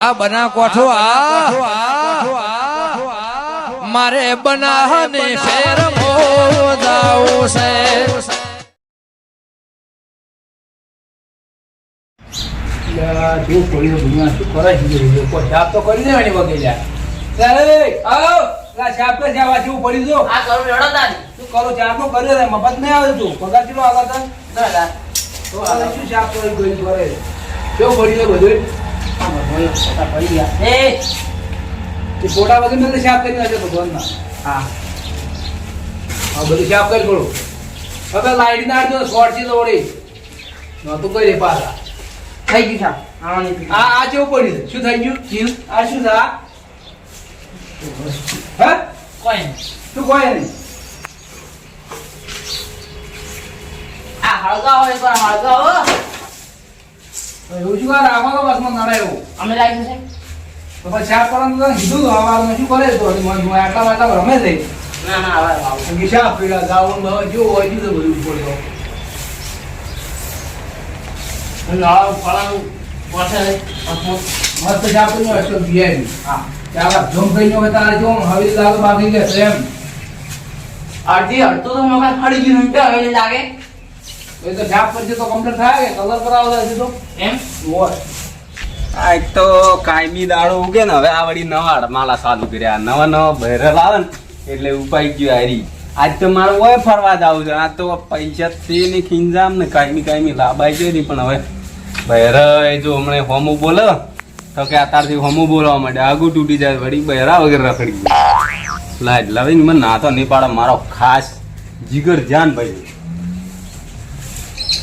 આ બના કોઠો આ મારે બનાહને ફેર મોદાવું છે જો કોઈ તો ભૂમિયા શું કરે છે જે લોકો? તો કરી દેવાની વગેરે. એ, આવો. લા, છાપ તો જ્યાં વાંચવું પડ્યું જો. આ કરું રેડો તારી શું કરું? છાપ તો કર્યો છે, મફત નહીં આવે તું. પગાર આગળ તો શું છાપ કરી? કેવું પડ્યું છે બધું? આ ભગવાનના ફોટા પડી ગયા. એ! એ ફોટા વગર મેં તો છાપ કરી નાખ્યો ભગવાનના. હા આ બધું છાપ કરી પડું. હવે લાઈટ ના આડજો, શોર્ટ છે વળી. નહોતું કરી પાછા. થઈ ગયું સાહેબ આવાની આ આ કેવું પડ્યું શું થઈ ગયું? જીવ. આ શું છે? હે? કોઈ તું કોઈ નહીં? આ હળગાવો એક હળગાવો. એવું શું રાખવાનો બસમાં નડે એવું અમે લાગી છે. તો પછી કીધું તો શું કરે તો? આટલા આટલા રમે છે. ના ના આવો કે પીડા? ગાવું ને જો હોય જુદું બધું પડ્યો નળ ફળાનું પોસે મસ્ત હશે બિયારી. હા. જમ ગયો કે તારે જો હવે બાકી કે એમ. અડધી અડધું તો મગજ ફળી ગયું લાગે. એ તો હોય કાયમી દાડો ઉગે ને, હવે આ વળી નવા માલા ચાલુ કર્યા નવા નવા બહેરલ લાવે ને, એટલે ઉપાઈ ગયો હારી. આજ તો મારે ઓય ફરવા જવું છે. આ તો પૈસા છે ને ને, કાયમી કાયમી લાભાઈ ગયો નહીં, પણ હવે બહેર જો હમણાં હોમું બોલે, તો કે અત્યારથી હોમું બોલવા માટે આગું તૂટી જાય, વળી બહેરા વગર રખડી લાજ લવીને મને ના તો નહીં પાડે, મારો ખાસ જીગર ધ્યાન ભાઈ.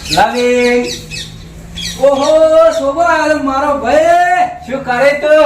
લવીન ઓહો શોભા મારો ભાઈ શું કરે તો?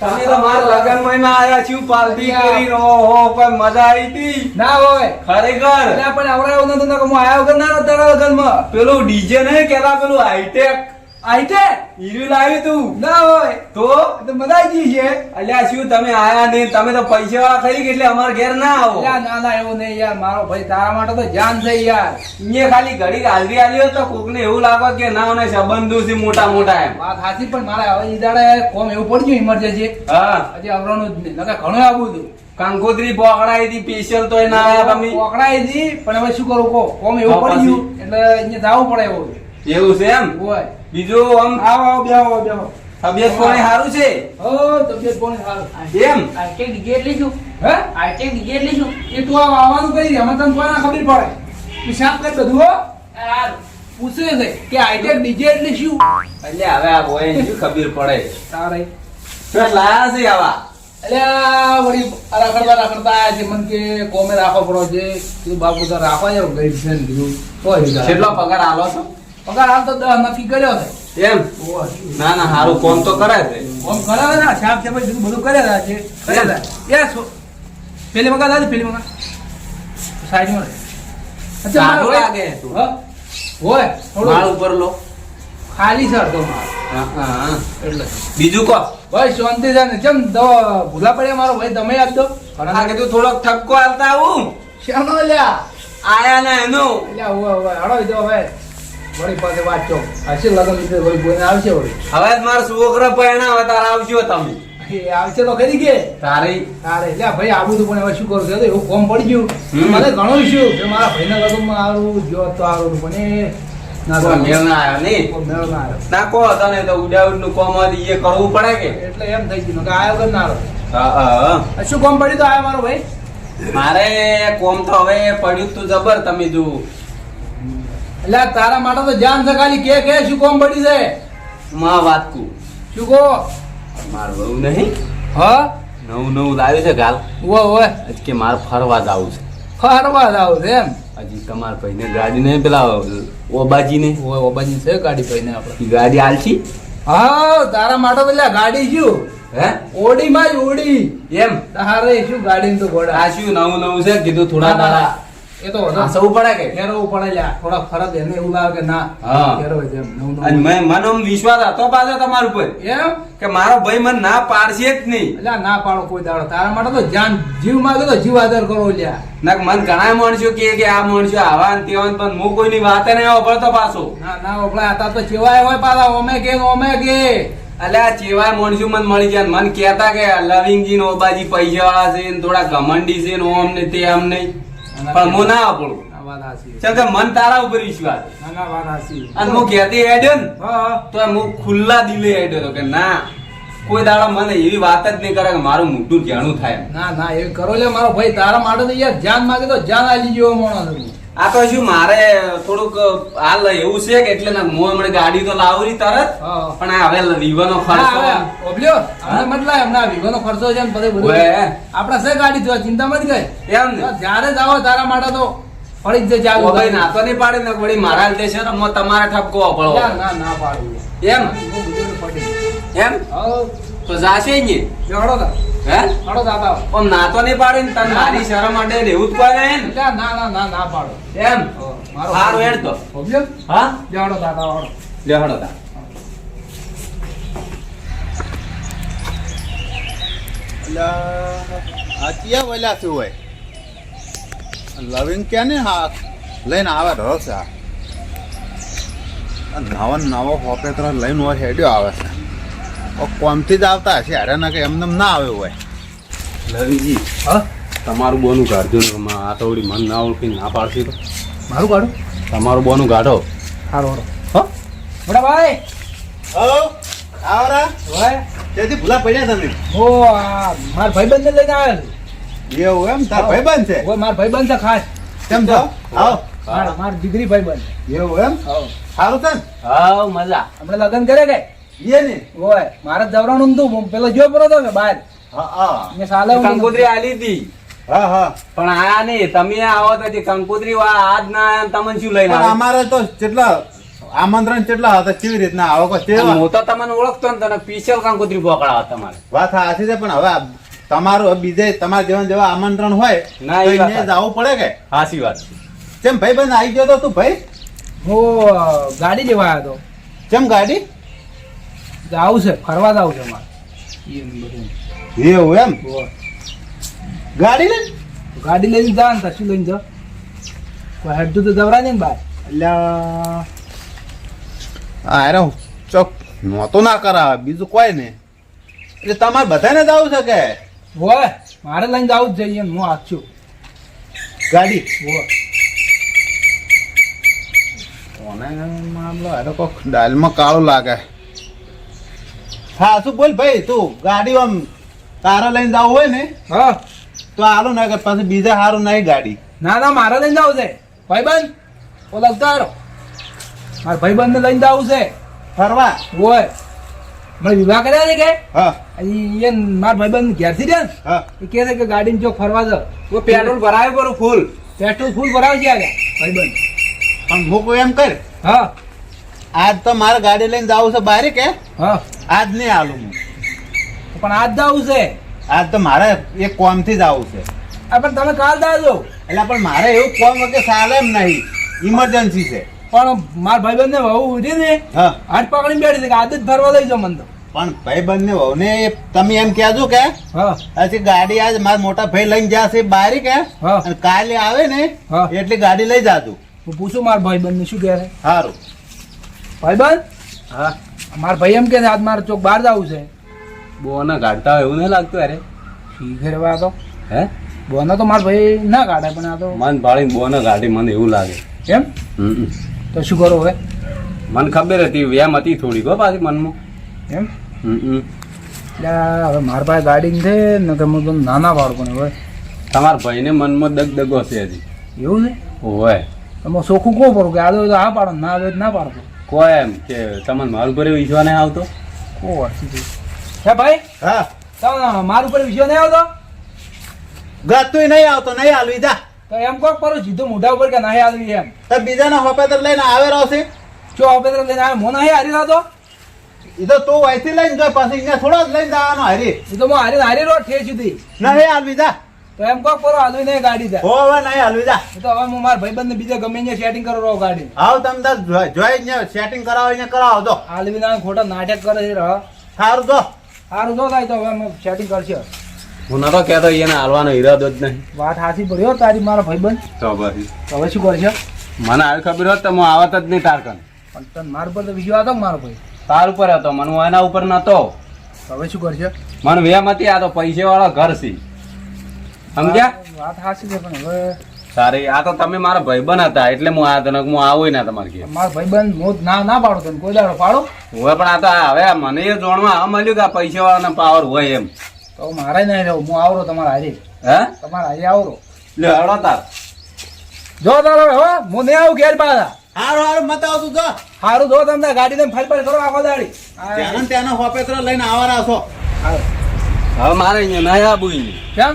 તમે તો મારા લગન મહિના આયા છું પાલટી કરી હો પણ મજા આવી હતી. ના હોય. ખરેખર. એટલે પણ આવડાયો નતો હું આયો વગર ના નતો લગનમાં પેલું ડીજે ને કેતા પેલું હાઈટેક આઈટે હીરું લાવ્યું તું. ના હોય. તો? તો મજા આવી ગઈ છે. અલ્યા શું તમે આયા નહીં? તમે તો પૈસા વાળા ખરી એટલે અમારા ઘેર ના આવો. ના ના એવું નહીં યાર. મારો ભાઈ તારા માટે તો જાન છે યાર. અહીંયા ખાલી ઘડી હાલરી આલી હોત તો કોકને એવું લાગો કે ના મને સંબંધો છે મોટા મોટા એમ. વાત સાચી પણ મારે હવે ઈ દાડે કોમ એવું પડી ગયું ઇમરજન્સી હા. આજે આવવાનું જ નહીં. નકા ઘણું આવું હતું. કંકોત્રી પોકડાઈ હતી સ્પેશિયલ તો ના આયા તમે. પોકડાઈ હતી પણ હવે શું કરું કો કોમ એવું પડી ગયું. એટલે અહીંયા જવું પડે એવું. એવું છે એમ? હોય. બીજું આમ? આવો આવો બેહો આવો, બેહો. તબિયત પાણી સારું છે? ઓ તબિયત પાણી સારું. એમ? આઈટેક ડીજે એટલે હે? આઈટેક ડીજે લીધું? એ તો આ આવવાનું કરી દે અમે તને કોઈ ખબર પડે. હિસાબ કરી બધું હો. યાર પૂછે છે કે હાઈટેક ડીજે એટલે શું? એટલે હવે આ બોય શું ખબર પડે? તારે. શું લાયા છે આવા? આ વળી રાખડતા રાખડતા આયા છે. મન કે કોમે રાખો પડો છે. તું બાપુ તો રાખવા યાર ગઈ છે ને. કેટલો પગાર આલો છો? પગાર હાલ તો દસ નક્કી કર્યો છે. એમ? ના ના સારું કોમ તો કરાય છે. કોમ કરાવે ને સાફ છે બધું બધું કર્યા છે. કર્યા છો. પેલી મગા દાદી પેલી મગા. સાઈડમાં રહે. અચ્છા, સારું મારે- લાગે તું. હા? હોય માળ થોડું ઉપર લો. ખાલી છે અડધો માળ. હા, હા, હા. એટલે. બીજું કહો ભાઈ શાંતિ છે ને. દવા ભૂલા પડ્યા મારો ભાઈ તમે આપજો આ કીધું થોડોક ઠપકો હાલતા આવું. શેનો લ્યા આયા ના એનું. લ્યા હોય હોય હળો જો હવે. વળી પાસે વાત હશે લગન લીધે વળી કોઈને આવશે વળી. હવે મારા છોકરા પરણા તારા આવજો તમે. એ આવશે તો ખરી કે? તારી. તારે. લ્યા ભાઈ આવું તો પણ હવે શું કરું? તો એવું કોમ પડી ગયું. મને ઘણું શું કે મારા ભાઈના લગ્નમાં આવું જો તો આવું પણ એ ના કોઈ મેળ ના આવ્યો નહીં? કોઈ મેળ ના આવ્યો ના કહો તને તો ઉડાઉડનું કોમ એ કરવું પડે કે? એટલે એમ થઈ ગયું. કે આયો શું કોમ પડ્યું તો આયો મારો ભાઈ? મારે કોમ તો હવે પડ્યું તું જબર તમે જો એટલે તારા માટે તો જાન છે ખાલી કે કે શું કોમ પડી છે? માં વાત કુ શું કહો? માર બહુ નહીં? હા? નવું નવું લાવ્યું છે ગાલ. ઓ ઓય આજ કે મારે ફરવા જવું છે. ફરવા જાવ છે એમ? હજી તમારા ભાઈને ગાડી નહીં પેલા ઓબાજીને. ઓય ઓબાજી છે ગાડી ભાઈને આપણે ગાડી આલછી હા તારા માટે લ્યા ગાડી શું? હે? ઓડી માં જ ઓડી. એમ? તારે શું ગાડી તો ઘોડા? આ શું નવું નવું છે? કીધું થોડા દાડા એ તો વધુ પડે કે? ફેરવવું પડે લ્યા. થોડા ફરક એને એવું લાગે કે ના ફેરવે છે અને મેં મને વિશ્વાસ હતો પાછો તમારા ઉપર. એમ? કે મારો ભાઈ મને ના પાડશે જ નહીં. એટલે ના પાડો કોઈ દાડો. તારા માટે તો જાન જીવ માંગે તો જીવ આદર કરો લ્યા. ના મને ઘણા માણસો કહે કે આ માણસો આવા ને તેવા પણ હું કોઈની વાતે નહીં વાપરતો પાછો. ના ના હતા તો ચેવાય હોય પાછા. ઓમે કે ઓમે કે. અલ્યા ચેવા માણસો મને મળી ગયા મને કહેતા કે લવિંગજી ને ઓબાજી પૈસા વાળા છે ને થોડા ઘમંડી છે ને ઓમ ને તે આમ નહીં. પણ હું ના આપણું. ચાલ કે મન તારા ઉપર વિશ્વાસ. અને હું કહેતી હેડ્યો ને. તો હું ખુલ્લા દિલે હેડ્યો તો કે ના કોઈ દાડા મને એવી વાત જ નહીં કરે કે મારું મોટું જાણું થાય ના ના એ કરો લે મારો ભાઈ તારા માટે તો યાર જાન માગે તો જાન આવી જેવો માણસ. આ તો શું મારે થોડુંક હાલ એવું છે કે એટલે ના હું હમણાં ગાડી તો લાવરી તરત હા. પણ આ હવે વિવાનો ખર્ચો ઓબલ્યો, હમણાં મત લાય, હમણાં વિવાનો ખર્ચો છે ને બધે બધું. આપણા છે ગાડી જોવા ચિંતા મત કર. એમ ને જ્યારે જ આવો તારા માટે તો પડી જ જાય ભાઈ ના નાતો નહીં પાડે ને વળી મારા લીધે છે ને તમારે ઠપકો પડો ના, ના, પાડું. એમ. એમ હઉ, તો જાશે ને? જો હળો તા. હે? હળો દાદા આવો. ના નાતો નહીં પાડે ને તન મારી શરમ માટે એવું જ પડે ને? એટલે ના, ના, ના, ના પાડો. એમ? મારો સારું હેડ તો. ઓબલ્યો, હા? જો દાદા તા, હળો. લે તા શું હોય લવિંગ ક્યાં ને હા લઈને આવે રસ આ નવો નવો લઈને હોય હેડ્યો આવે છે. કોમથી જ આવતા હશે? અરે ના કે એમને ના આવે હોય. લવીજી હા? તમારું બોનું કાઢજો ને આ તો વળી મન ના ઓળખી ના પાડશી તો. મારું કાઢું. તમારું બોનું કાઢો. હારો હળો. હો? મોટા ભાઈ! હલો? આવરા? ભાઈ? તેથી ભૂલા પડ્યા તમે? ઓ આ મારા ભાઈબંધને લઈને આવેલ. એવું એમ? તાર ભાઈબંધ છે? ઓય, મારા ભાઈબંધ છે ખાસ. કેમ છો? આવો. મારા મારા દીકરી ભાઈબંધ. એવું એમ. સારું છે હા મજા. હમણાં લગ્ન કરે કે? ને એ ને. ઓય મારે જવરાણું નતું પેલો જો પડો તો કે બહાર? હા હા. મેં સાલે કંકોત્રી આલી હતી હા હા. પણ આ નહીં. તમે આવો તો જે કંકોત્રી આજ ના આયા તમને શું લઈને અમારે તો કેટલા આમંત્રણ કેટલા હતા કેવી રીતના આવો કે હું તો તમને ઓળખતો ને તને સ્પેશિયલ કંકોત્રી પકડાવા તમારે. વાત સાચી છે પણ હવે તમારું બીજે તમારા જેવા જેવા આમંત્રણ હોય ના, એ જવું પડે કે? હાસી વાત. કેમ ભાઈ બંધ આવી ગયો તો તું ભાઈ? હું ગાડી લેવા આવ્યો કેમ ગાડી? તો આવું છે ફરવા જ આવું છે મારે. એવું એમ. ગાડી લઈને? ગાડી લઈને જા ને કશું લઈને જા. કોઈ હેડતું તો જવરા ને બહાર. અલ્યા. અરે ચોક નહોતો ના કરાવે બીજું કોઈ ને એટલે તમારે બધાને જવું છે કે? હોય મારે લઈને જવું જ જોઈએ હું આખું ગાડી? હોય કોને મામલો? અરે કોક દાલમાં કાળું લાગે. હા શું બોલ ભાઈ તું ગાડી આમ તારા લઈને જવું હોય ને હા. તો હાલું ના કર પાછી બીજા સારું નહીં ગાડી. ના ના મારે લઈને જવું છે. ભાઈબંધ ઓલા હારો મારા ભાઈબંધને લઈને જવું છે. ફરવા? ઓય મને વિવાહ કર્યા છે કે? હા. એ મારા ભાઈબંધ ઘેરથી રહ્યા ને? હા. એ કહે છે કે ગાડીને જો ફરવા જાવ તો પેટ્રોલ ભરાવે કરું ફૂલ. પેટ્રોલ ફૂલ ભરાવ છે? આગળ ભાઈબંધ. પણ હું એમ કર. હા. આજ તો મારે ગાડી લઈને જવું છે બારે કે? આજ નહીં આલું હું. પણ આજ જવું છે. આજ તો મારે એક કોમથી જ જવું છે. પણ તમે કાલ દાજો એટલે પણ મારે એવું કોમ કે ચાલે એમ નહીં. ઇમરજન્સી છે. પણ મારા ભાઈબંધને વહુ ઉઠી ને હા. હાથ પકડીને બેઠી છે કે આજે જ ફરવા લઈ જાઓ મને તો. પણ ભાઈ બંને વહુને તમે એમ કહેજો કે હા. હજી ગાડી આજ મારા મોટા ભાઈ લઈને જશે બારી કે અને કાલે આવે ને. એટલી ગાડી લઈ જાજો. હું પૂછું મારા ભાઈબંધને શું કહે સારું ભાઈબંધ? હા. મારા ભાઈ એમ કે આજ મારે ચોક બહાર જવું છે. બોના કાઢતા હોય એવું નહીં લાગતું અરે? શીખે આ તો? હે? બોના તો મારા ભાઈ ના કાઢે પણ આ તો મન ભાળી બોના કાઢે મને એવું લાગે. એમ? હમ. તો શું કરો હવે? મને ખબર હતી વેમ હતી થોડીક હો પાછી મનમાં. એમ? હવે મારા પાસે ગાડી છે ને કે હું તો નાના બાળકોને હવે. તમારા ભાઈને મનમાં દગદગો છે હજી. એવું છે? હોય તમે ચોખ્ખું કહો પડું કે આ તો આ પાડો ના આવે ના પાડો. કોઈ એમ કે તમને મારું ઉપર વિશ્વાસ નહીં આવતો? કો હે ભાઈ? હા. તમે મારું ઉપર વિશ્વાસ નહીં આવતો? ગાતું નહીં આવતો નહીં હાલવી જા. તો એમ કોક પરો જીધું મોઢા ઉપર કે નહીં આવી એમ? તો બીજાના હોપેતર લઈને આવે રહેશે? જો હોપેતર લઈને આવે મો નહીં હારી રહ્યો એ તો તું અહીંથી લઈને જાય પાછી અહીંયા થોડો જ લઈને જવાનો હારી. એ તો હું હારી હારી રહ્યો ઠે સુધી. નહીં હાલવી જા. તો એમ કોક કરો હાલવી નહીં ગાડી જા. હો હવે નહીં હાલવી જા. તો હવે હું મારા ભાઈબંધને બીજા ગમે ત્યાં સેટિંગ કરો રહો ગાડી. આવ તમ તાર જોઈ ને સેટિંગ કરાવો અહીંયા કરાવો તો હાલવી ના ખોટા નાટક કરે છે રહ સારું તો સારું તો થાય તો હવે અમે સેટિંગ કરશે. હું નતો કહેતો એને હાલવાનો ઈરાદો જ નહીં. વાત હાથી પડ્યો તારી મારા ભાઈબંધ. તો પછી? હવે શું કરશે? મને આવી ખબર હોત તો હું આવત જ નહીં તારકન. પણ તને માર પર તો વિશ્વાસ હતો મારો ભાઈ તાર ઉપર હતો મને હું એના ઉપર નતો. હવે શું કરશે? મને વેમ હતી આ તો પૈસે વાળો ઘર છે. સમજ્યા? વાત સાચી છે પણ હવે સારી. આ તો તમે મારા ભાઈબંધ હતા એટલે હું આ તને હું આવું ના તમારે ઘેર. મારો ભાઈબંધ હું ના ના પાડો તને કોઈ દાડો પાડો. હોય પણ આ તો હવે મને એ જોણમાં આ મળ્યું કે આ પૈસા વાળાનો પાવર હોય એમ. તો મારે નહીં રહેવું હું આવરો તમારા હારે. હે? તમારા હારે આવરો. લે તાર. જો તારો હો હું નહીં આવું ઘેર પાછા. હારું હારું મત આવતું તો. હારું જો તમને ગાડી ને ફરી ફરી કરો આખો દાડી. ત્યાંનો ને ત્યાંનો લઈને આવવાના છો. હારું. હવે મારે અહીંયા નહીં આબુ કેમ?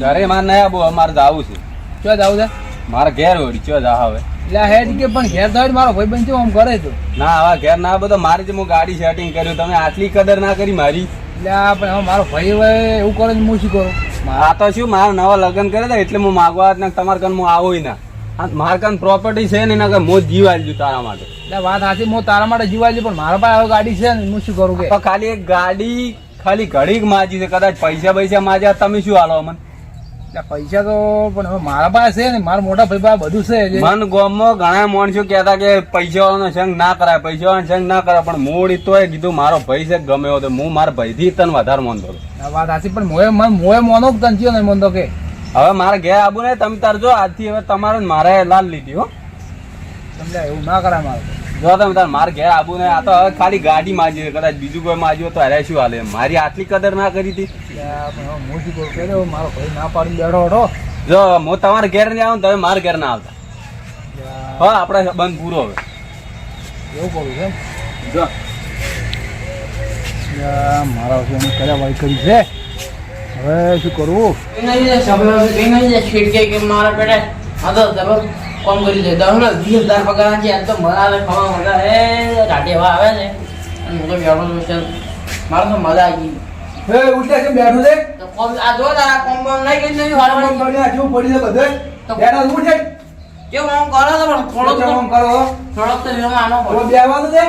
ઘરે મારે નહીં આબુ હવે મારે જવું છે. ક્યાં જવું છે? મારે ઘેર વળી ચો જા હવે? એટલે હેડ કે પણ ઘેર તો મારો ભાઈબંધ છે આમ કરે છે? ના આવા ઘેર ના બધો મારી જ હું ગાડી સેટિંગ કર્યું તમે આટલી કદર ના કરી મારી. એટલે પણ હવે મારો ભાઈ હવે એવું કરે છે હું શું કરું? આ તો શું મારા નવા લગ્ન કરે હતા એટલે હું માગવા ના તમારા કન હું આવું ના. મારા કન પ્રોપર્ટી છે ને એના કઈ મોજ જીવ આલ્યું તારા માટે. એટલે વાત સાચી હું તારા માટે જીવાય છે પણ મારા પાસે હવે ગાડી છે ને હું શું કરું કે? ખાલી એક ગાડી ખાલી ઘડીક માજી છે કદાચ પૈસા પૈસા માજ્યા તમે શું હાલો મને પૈસા તો પણ હવે મારા પાસે છે ને મારા મોટા ભાઈ પાસે બધું છે મન ગોમમાં ઘણા માણસો કહેતા કે પૈસાવાળાનો સંગ ના કરાય પૈસા વાળાનો સંગ ના કરાય પણ મૂળ તોય કીધું મારો ભાઈ છે ગમે એવો તો હું મારા ભાઈથી તને વધારે માનતો વાત સાચી પણ મોએ મન મોએ મોનો તન ચિયો નહીં માનતો તો કે? હવે મારે ઘેર આબુ ને તમે તારજો આજથી હવે તમારે મારે લાલ લીધી હો. સમજાય એવું ના કરાય મારે જો તમે તાર મારે ઘેર આબુ ને આ તો હવે ખાલી ગાડી માજી કદાચ બીજું કોઈ માજ્યું તો અરે શું હાલે મારી આટલી કદર ના કરી હતી હું કે મારો ભાઈ ના પાડી બેઠો હતો જો હું તમારા ઘેર નહીં આવું તમે મારે ઘેર ના આવતા હા આપણે બંધ પૂરો હવે એવું કહું છે જો મારા વિશે એની કર્યા વાળી કરી છે હવે શું કરવું મારા પેટે હા તો કોમ કરી દે દસ ને વીસ હજાર પગાર છે આજ તો મારા ખાવા મજા હે ગાડી હવા આવે છે. અને હું તો બેઠો છું મારે તો મજા આવી ગઈ. હે ઉઠ્યા છે બેઠું છે? તો કોમ આ જો તારા કોમ નહીં કરી નહીં આમ હારવાની પડી આ કેવું પડી છે બધે. બેઠા છે, ઉઠ જાય. કેવું આમ કરો તો પણ થોડો તો આમ કરો થોડો તો વિમાં આનો પડો. બેહવાનું છે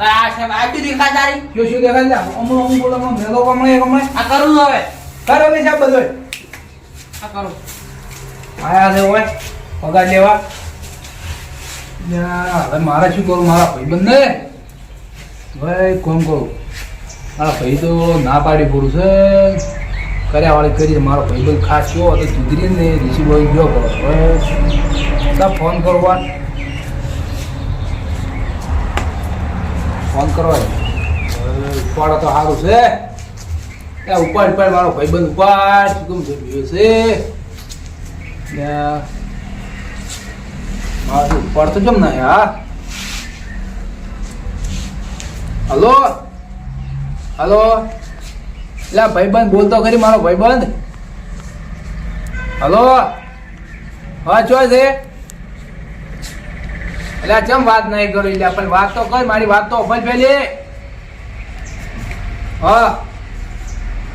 આ છે આ બી દેખાય તારી? શું શું દેખાય છે અમુક અમુક બોલો અમુક મેલો કમણે કમણે આ કરું છું હવે. કરો ભાઈ સાહેબ બધું આ કરો. આયા છે ઓય. પગાર લેવા. હવે મારે શું કરું? મારા ભાઈબંધ ને ભાઈ કોણ કરું. મારા ભાઈ તો ના પાડી પૂરું છે. કર્યા વાળી કરી મારો ભાઈબંધ ખાસ ગયો તો સુધરી ને ઋષિ ભાઈ ગયો કરો હવે ફોન કરવા? ફોન કરવા? ઉપાડો તો સારું છે. ઉપાડ ઉપાડ. મારો ભાઈબંધ ઉપાડ. શું કેમ છે? યા. મારું ઉપાડતો કેમ ના યાર હલો? હલો? એટલે ભાઈબંધ બોલતો કરી મારો ભાઈબંધ. હલો? હા ચો છે? એટલે ચમ વાત નહીં કરી લે પણ વાત તો કઈ મારી વાત તો અફલ પેલી હા.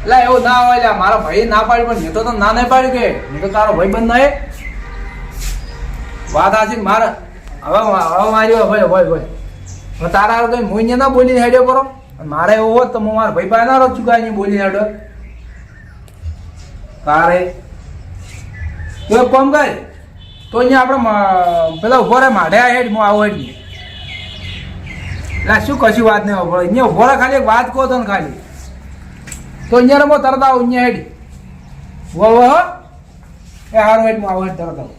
એટલે એવું ના હોય લ્યા મારો ભાઈ ના પાડ્યું, પણ મેં તો ના નહીં પાડ્યું કે, મેં તો તારો ભાઈબંધ નહીં. વાત આછી મારે હવે હવે મારી ભાઈ ભાઈ ભાઈ હવે તારા કઈ મોઈને ના બોલીને હેડ્યો અને મારે એવું હોત તો મારા ભાઈ પાસે ના રહું કાંઈ નહીં બોલીને હેડ્યો. તારે તું કોમ કર. તો આપણે પેલા ઊભો રહે, માઢે હું આવું એટલે શું કશું વાત નહીં ઊભો અહીંયા ઊભો ખાલી વાત કહો તને ખાલી. તો અહીંયા રમો, તરત આવું, અહીંયા હેડ. હો. એ હારું હેડ, હું આવું હેડ, તરત આવું.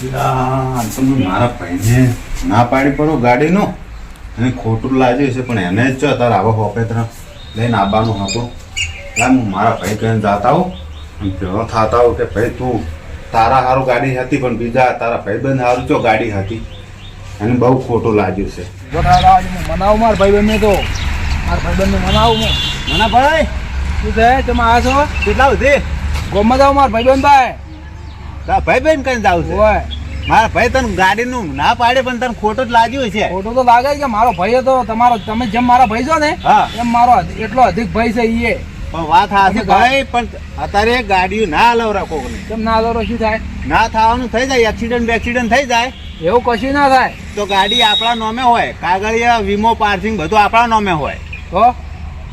તમે મારા ભાઈને ના પાડી પડો ગાડીનો. અને ખોટું લાગ્યું છે, પણ એને જ તારે હોપે તરા લઈને આવવાનું હતું લા હું મારા ભાઈ કહીને જાતા હોઉં. અને ભેળો થતા હોઉં કે ભાઈ તું તારા સારું ગાડી હતી, પણ બીજા તારા ભાઈબંધ સારું ચો ગાડી હતી. એને બહુ ખોટું લાગ્યું છે. મનાવું મારા ભાઈબંધને તો. મારા ભાઈબંધને મનાવું હું. મના ભાઈ, શું છે? તમે આ છો? કેટલા સુધી? ગોમમાં જાઓ મારા ભાઈબંધ ભાઈ. તારા બેન કરીને જાવ છે? ઓય મારા ભાઈ તને ગાડીનું ના પાડે પણ તને ખોટું જ લાગ્યું છે. ખોટું તો લાગે કે મારો ભાઈ હતો તમારો તમે જેમ મારા ભાઈ છો ને એમ મારો એટલો અધિક ભાઈ છે ઈ એ. પણ વાત તમે ભાઈ પણ અત્યારે ગાડીઓ ના હલાવ રાખો કેમ ના હલાવ શું થાય? ના થવાનું થઈ જાય એક્સિડન્ટ એક્સિડન્ટ થઈ જાય. એવું કશું ના થાય. તો ગાડી આપણા નામે હોય કાગળિયા વીમો પાર્સિંગ બધું આપણા નામે હોય. તો?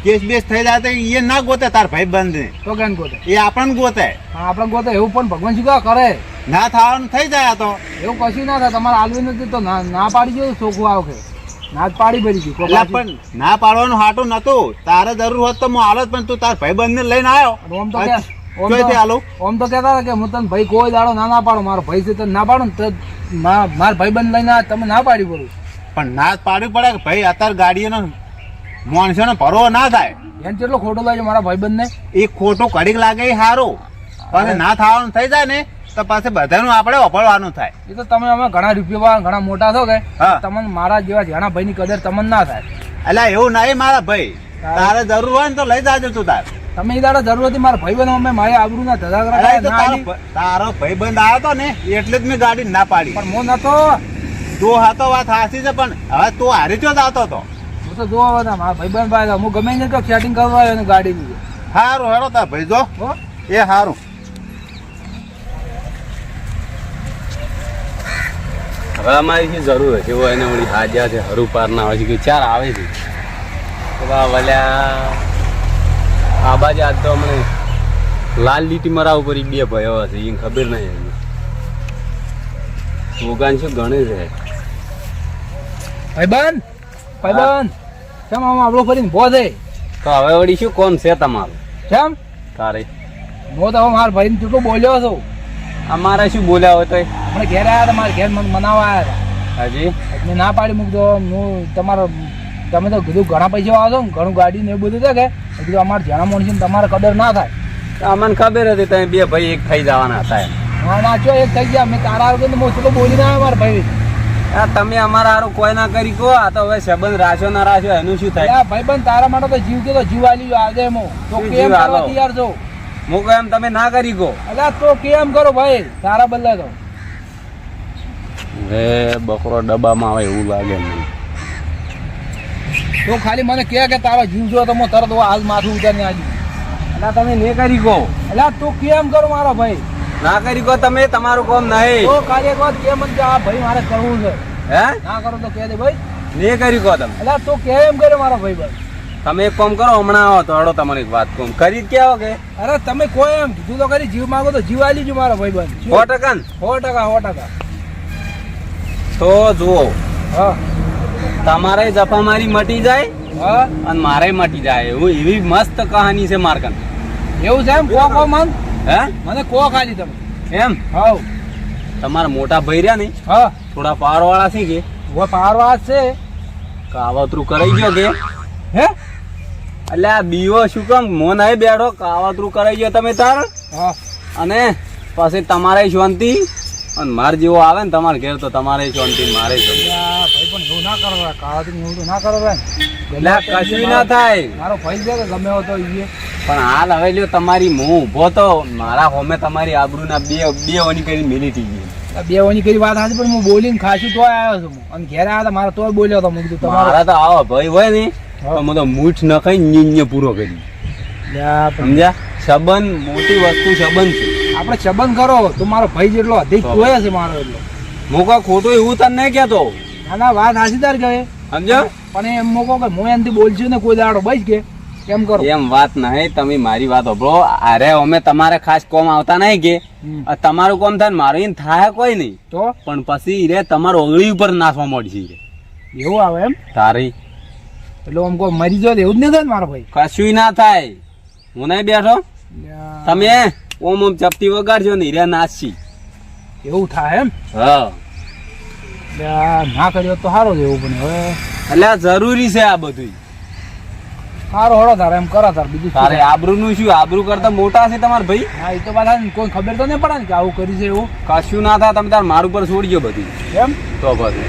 કેસ બેસ થઈ જાય તો એ ના ગોતે તાર ભાઈ બંધ તો કેમ ગોતે? એ આપણને ગોતે. આપણે ગોતે એવું પણ ભગવાન શું કરે? ના થવાનું થઈ જાય તો. એવું કશું ના થાય તમારે આલવી નથી તો ના ના પાડી ગયો ચોખ્ખું આવે ના જ પાડી ભરી પાછી- પણ ના પાડવાનું હાટું નતું તારે જરૂર હોત તો હું હાલત પણ તું તાર ભાઈ ને લઈને આવ્યો ઓમ તો ઓમ તો કહેતા હતા કે હું તને ભાઈ કોઈ દાડો ના ના પાડો મારો ભાઈ છે તને ના પાડો ને તો મારા ભાઈ બંધ લઈને તમે ના પાડી પડું પણ ના જ પાડવી પડે કે ભાઈ અત્યારે ગાડીઓનો માણસોનો ભરવો ના થાય. એને કેટલો ખોટો લાગે મારા ભાઈ ને એ ખોટું કડીક લાગે એ સારું પણ ના થવાનું થઈ જાય ને તો પાસે બધાનું આપણે વપરવાનું થાય. એ તો તમે અમે ઘણા રૂપિયા ઘણા મોટા છો કે? તમને મારા જેવા ઘણા ભાઈની કદર તમને ના થાય. એટલે એવું નહીં મારા ભાઈ. તારે? જરૂર હોય ને તો લઈ જાજો તું તાર. તમે એ દાડો જરૂર હતી મારા ભાઈ બંધ અમે મારે આબરૂ ના ના તારો આલી. ભાઈ બંધ આવ્યો તો ને એટલે જ મેં ગાડી ના પાડી. પણ હું નતો. તું હતો વાત હાસી છે પણ હવે તું હારી ચો જ આવતો હતો તો જોવા બધા મારા ભાઈ બંધ ભાઈ હું ગમે ને તો સેટિંગ કરવા આવ્યો ને ગાડીની સારું હેરો તાર ભાઈ જો. એ સારું હવે અમારી શી જરૂર હશે એવો એને વળી હાજ્યા છે હરુ પાર ના હોય છે કે ચાર આવે છે. વલ્યા. આ બાજુ આજ તો અમને લાલ લીટી મરાવ ઉપર ઈ બે ભયો હશે એ ખબર નહીં ભોગાન શું ગણે છે? ભાઈ બંધ ભાઈ બંધ કેમ આમ આપણો ફરીને ભો થઈ? તો હવે વળી શું કોમ છે તમારું? કેમ? તારે. હું તો મારા ભાઈને કેટલું બોલ્યો છું. અમારે શું બોલ્યા હોય તો મને ઘેર આવ્યા હતા મારા ઘેર મને મનાવવા આવ્યા હજી. મેં ના પાડી મૂકતો હું તમારો તમે તો કીધું ઘણા પૈસા આવો છો ઘણું ગાડી ને એવું બધું છે કે? કીધું અમારે જણા મોણસી છે તમારે કદર ના થાય. અમને ખબર હતી તમે બે ભાઈ એક થઈ જવાના હતા. હા ના જો એક થઈ ગયા મેં તારા વગર તો કેટલું બોલી ના આવ્યા મારા ભાઈ. આ તમે અમારા હારું કોઈ ના કરી કહો આ તો હવે સંબંધ રાખ્યો ના રાખ્યો એનું શું થાય? ભાઈ બંધ તારા માટે તો જીવ કે તો જીવ આલી આજે હું તો કેમ કરવા તૈયાર છો? હું કહું એમ તમે ના કરી કહો. અલ્યા તો કેમ કરો ભાઈ? તારા બદલે તો. હે બકરો ડબ્બામાં આવે એવું લાગે મને. તો ખાલી મને કહે કે તારો જીવ જો તો હું તરત હાલ માથું ઉતારી આવી એટલે તમે ને કરી કહો. અલા તું કેમ કરો મારો ભાઈ? ના કરી કહો તમે તમારું કામ નહીં. ખાલી એક કો કે કે આ ભાઈ મારે કરવું છે. હે? ના કરો તો કહે દે ભાઈ. ને કરી કહો તમે. અલ્યા તું કેમ કરે મારો ભાઈ ભાઈ તમે એક કામ કરો હમણાં આવો તો હડો તમારી એક વાત કહું. કરી કે આવો કે? અરે તમે કોઈ એમ કીધું તો કરી જીવ માંગો તો જીવ આલી જો મારો ભાઈ બંધ સો ટકા? સો ટકા સો ટકા. તો જુઓ હા. તમારે જફા મારી મટી જાય હા. અને મારે મટી જાય. એવું એવી મસ્ત કહાની છે મારકન એવું છે એમ? કો કો મન હે? મને કો ખાલી તમે. એમ? હાવ. તમારા મોટા ભાઈ રહ્યા ને? હા. થોડા પાર વાળા છે કે? વો પારવા છે. કાવતરું કરાઈ ગયો કે? હે? એટલે આ બીવો શું કામ? મોન આવી બેઠો કાવતરું કરાઈ ગયો તમે તાર? હા. અને પછી તમારે શાંતિ? અને માર જેવો આવે ને તમારે ઘેર તો તમારે શાંતિ મારે ભાઈ પણ એવું ના કરો કાવતરું એવું તો ના કરો ભાઈ કશું ના થાય. મારો ભાઈ છે કે ગમે તો ઈએ પણ હાલ હવે લ્યો તમારી હું ઊભો તો મારા હોમે તમારી આબરૂના બે બે ઓની કરી મિલી થઈ ગઈ. બે વાની કરી વાત હતી પણ હું બોલીને ખાસું તોય આવ્યો છું. અને ઘેર આવ્યા મારા તોય બોલ્યો હતો મેં તમારા તમારો મારા તો આવો ભાઈ હોય ને તો હું તો મૂઠ ન ખાઈ નીન્ય પૂરો કરી. સમજ્યા? સંબંધ મોટી વસ્તુ સંબંધ છે. આપણે સંબંધ કરો તો મારો ભાઈ જેટલો અધિક તોય છે મારો એટલો. હું કોઈ ખોટું એવું તને નહીં કહેતો. ના ના વાત હાસીદાર કહે. સમજ્યા? પણ એમ મૂકો કે હું એમથી બોલશું ને કોઈ દાડો બસ કે કેમ કરો. એમ વાત નહીં તમે મારી વાત હોભળો અરે અમે તમારે ખાસ કોમ આવતા નહીં કે. તમારું કોમ થાય મારું એને થાય કોઈ નહીં. તો? પણ પછી રે તમારું ઓગળી ઉપર નાસવા મળશે એવું આવે એમ? તારી. એટલે આમ કોઈ મરી જાય એવું જ નહીં થાય મારો ભાઈ? કશું ના થાય. હું નહીં બેઠો? તમે ઓમ ઓમ ચપટી વગાડજો ને હીરા નાસી. એવું થાય એમ? હા. ના કર્યો તો સારો જ એવું પણ હવે. એટલે જરૂરી છે આ બધું સારો હળો તારે એમ કરો તાર બીજું તારે આબરૂ નું શું? આબરૂ કરતા મોટા છે તમારા ભાઈ? હા એ તો પાછા કોઈ ખબર તો નહીં પડે ને કે આવું કરી છે એવું. કશું ના થાય તમે તાર મારું પર છોડજો બધું. એમ? તો બધું.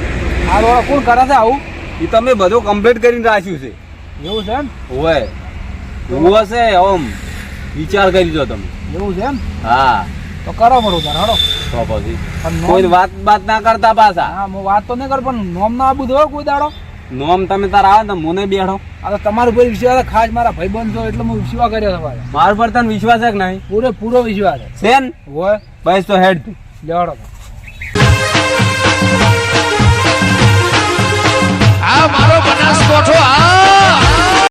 આ રોડ કોણ કરે છે આવું? એ તમે બધું કમ્પ્લીટ કરીને રાખ્યું છે. એવું છે એમ? હોય એવું હશે ઓમ. વિચાર કરી દો તમે. એવું છે એમ? હા. તો કરો મારું તાર હળો. તો પછી. કોઈ વાત બાત ના કરતા પાછા. હા હું વાત તો નહીં કર પણ નોમ ના આબુ દો કોઈ દાડો? નોમ તમે તાર આવે ને તો મને બેઠો આ તમારું કોઈ વિશ્વાસ ખાસ મારા ભાઈ બંધ છો એટલે હું વિશ્વાસ કર્યો તમારે માર પર તને વિશ્વાસ છે કે નહીં? પૂરે પૂરો વિશ્વાસ છે. સેન હોય બસ તો હેડ લેવાડો આ મારો બનાસકોઠો આ